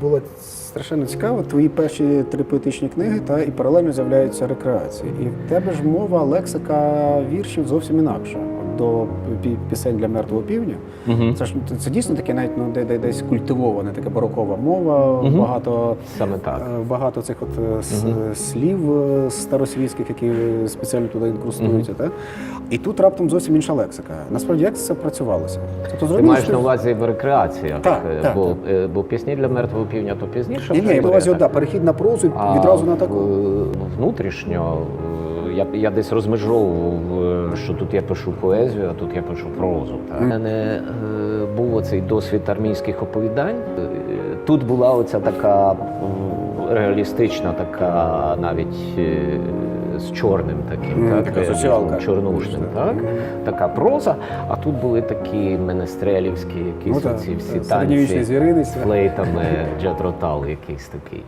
Було страшенно цікаво. Твої перші три поетичні книги та і паралельно з'являються рекреації. І в тебе ж мова, лексика віршів зовсім інакша. До пісень для мертвого півдня. Угу. Це ж це дійсно таке, навіть ну де, де десь культивована, така барокова мова, Мгм. багато. Саме так. Е, Багато цих от Мгм. слів е, старосвітських, які спеціально туди інкрустуються. Та? І тут раптом зовсім інша лексика. Насправді, як це працювалося? Тобто, Ти маєш що- на увазі в рекреаціях, Так, е, так, бо, так. бо пісні для мертвого півня то пізніше. Ні, ні, я на увазі, да, перехід на прозу А відразу на таку. Внутрішньо е, я, я десь розмежовував, е, що тут я пишу поезію, а тут я пишу прозу. У мене е, був оцей досвід армійських оповідань. Е, Тут була оця така реалістична, така навіть е, з чорним таким, mm, так, така соціалка. чорнушним, так, така проза. А тут були такі менестрелівські, якісь Ну, оці всі танці з флейтами, джетротал якийсь такий.